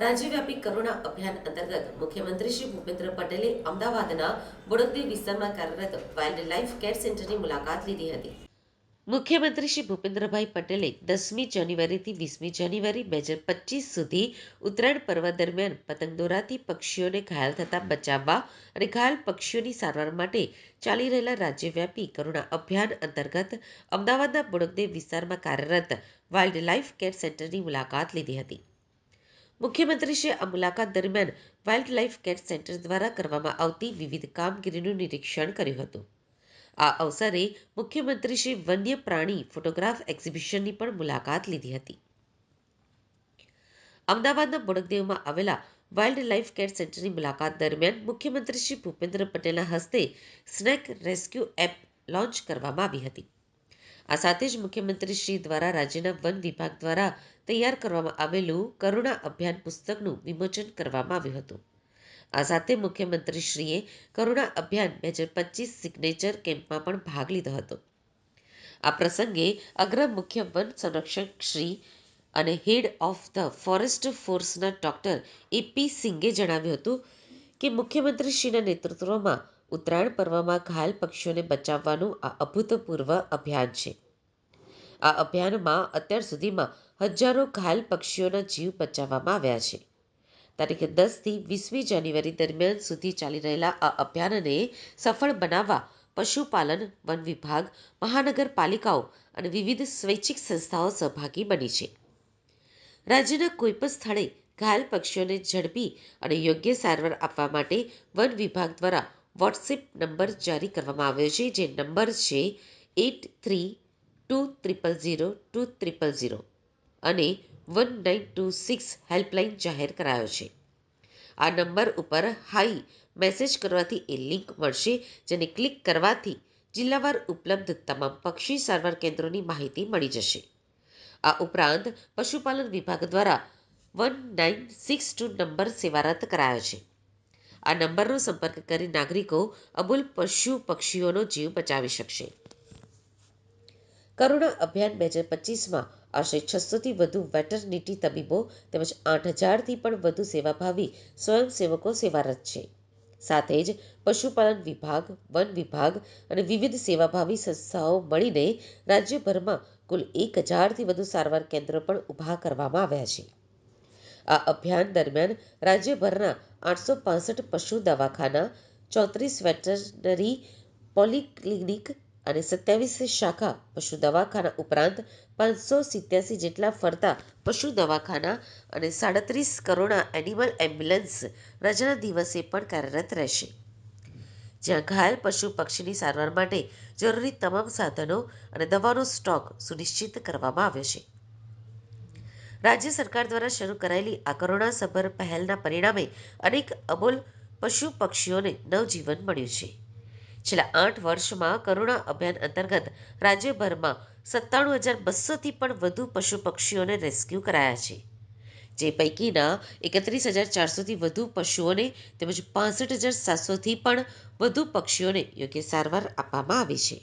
રાજ્યવ્યાપી કરુણા અભિયાન અંતર્ગત મુખ્યમંત્રી શ્રી ભૂપેન્દ્ર પટેલે અમદાવાદના બોડકદેવ વિસ્તારમાં કાર્યરત વાઇલ્ડ લાઇફ કેર સેન્ટરની મુલાકાત લીધી હતી. મુખ્યમંત્રી શ્રી ભૂપેન્દ્રભાઈ પટેલે દસમી જાન્યુઆરીથી વીસમી જાન્યુઆરી બે હજાર પચીસ સુધી ઉત્તરાયણ પર્વ દરમિયાન પતંગ દોરાથી પક્ષીઓને ઘાયલ થતાં બચાવવા અને ઘાયલ પક્ષીઓની સારવાર માટે ચાલી રહેલા રાજ્યવ્યાપી કરુણા અભિયાન અંતર્ગત અમદાવાદના બોડકદેવ વિસ્તારમાં કાર્યરત વાઇલ્ડ લાઇફ કેર સેન્ટરની મુલાકાત લીધી હતી. મુખ્યમંત્રીશ્રીએ આ મુલાકાત દરમિયાન વાઇલ્ડ લાઇફ કેર સેન્ટર દ્વારા કરવામાં આવતી વિવિધ કામગીરીનું નિરીક્ષણ કર્યું હતું. આ અવસરે મુખ્યમંત્રીશ્રી વન્ય પ્રાણી ફોટોગ્રાફ એક્ઝિબિશનની પણ મુલાકાત લીધી હતી. અમદાવાદના બોડકદેવમાં આવેલા વાઇલ્ડ લાઇફ કેર સેન્ટરની મુલાકાત દરમિયાન મુખ્યમંત્રી શ્રી ભૂપેન્દ્ર પટેલના હસ્તે સ્નેક રેસ્ક્યુ એપ લોન્ચ કરવામાં આવી હતી. આ સાથે જ મુખ્યમંત્રીશ્રી દ્વારા રાજ્યના વન વિભાગ દ્વારા તૈયાર કરવામાં આવેલું કરુણા અભિયાન પુસ્તકનું વિમોચન કરવામાં આવ્યું હતું. આ સાથે મુખ્યમંત્રીશ્રીએ કરુણા અભિયાન બે હજાર પચીસ સિગ્નેચર કેમ્પમાં પણ ભાગ લીધો હતો. આ પ્રસંગે અગ્ર મુખ્ય વન સંરક્ષક શ્રી અને હેડ ઓફ ધ ફોરેસ્ટ ફોર્સના ડોક્ટર એપી સિંઘે જણાવ્યું હતું કે મુખ્યમંત્રીશ્રીના નેતૃત્વમાં ઉત્તરાયણ પર્વમાં ઘાયલ પક્ષીઓને બચાવવાનું આ અભૂતપૂર્વ અભિયાન છે. આ અભિયાનમાં અત્યાર સુધીમાં હજારો ઘાયલ પક્ષીઓના જીવ બચાવવામાં આવ્યા છે. તારીખ દસથી વીસમી જાન્યુઆરી દરમિયાન સુધી ચાલી રહેલા આ અભિયાનને સફળ બનાવવા પશુપાલન, વન વિભાગ, મહાનગરપાલિકાઓ અને વિવિધ સ્વૈચ્છિક સંસ્થાઓ સહભાગી બની છે. રાજ્યના કોઈપણ સ્થળે ઘાયલ પક્ષીઓને ઝડપી અને યોગ્ય સારવાર આપવા માટે વન વિભાગ દ્વારા વોટ્સએપ નંબર જારી કરવામાં આવ્યો છે, જે નંબર છે eight three two triple zero two triple zero અને one nine two six helpline જાહેર કરાયો છે. આ નંબર ઉપર હાઈ મેસેજ કરવાથી એ લિંક મળશે, જેને ક્લિક કરવાથી જિલ્લાવાર ઉપલબ્ધ તમામ પક્ષી સારવાર કેન્દ્રોની માહિતી મળી જશે. આ ઉપરાંત પશુપાલન વિભાગ દ્વારા one nine six two number સેવા રદ કરાયો છે. આ નંબરનો સંપર્ક કરી નાગરિકો અબુલ પશુ પક્ષીઓનો જીવ બચાવી શકશે. કરુણા અભિયાન બે હજાર પચીસમાં આશરે છસોથી વધુ વેટરનિટી તબીબો તેમજ આઠ હજારથી પણ વધુ સેવાભાવી સ્વયંસેવકો સેવારત છે. સાથે જ પશુપાલન વિભાગ, વન વિભાગ અને વિવિધ સેવાભાવી સંસ્થાઓ મળીને રાજ્યભરમાં કુલ એક હજારથી વધુ સારવાર કેન્દ્રો પણ ઊભા કરવામાં આવ્યા છે. આ અભિયાન દરમિયાન રાજ્યભરના આઠસો પાસઠ પશુ દવાખાના, ચોત્રીસ વેટરનરી પોલિક્લિનિક અને સત્યાવીસ શાખા પશુ દવાખાના ઉપરાંત પાંચસો સિત્યાસી જેટલા ફરતા પશુ દવાખાના અને સાડત્રીસ કરોડના એનિમલ એમ્બ્યુલન્સ રજાના દિવસે પણ કાર્યરત રહેશે. જ્યાં ઘાયલ પશુ પક્ષીની સારવાર માટે જરૂરી તમામ સાધનો અને દવાનો સ્ટોક સુનિશ્ચિત કરવામાં આવ્યો છે. રાજ્ય સરકાર દ્વારા શરૂ કરાયેલી આ કરુણાસભર પહેલના પરિણામે અનેક અમૂલ પશુ પક્ષીઓને નવજીવન મળ્યું છે. છેલ્લા આઠ વર્ષમાં કરુણા અભિયાન અંતર્ગત રાજ્યભરમાં સત્તાણું હજાર બસોથી પણ વધુ પશુ પક્ષીઓને રેસ્ક્યુ કરાયા છે. જે પૈકીના એકત્રીસ હજાર ચારસોથી વધુ પશુઓને તેમજ પાસઠ હજાર સાતસોથી પણ વધુ પક્ષીઓને યોગ્ય સારવાર આપવામાં આવી છે.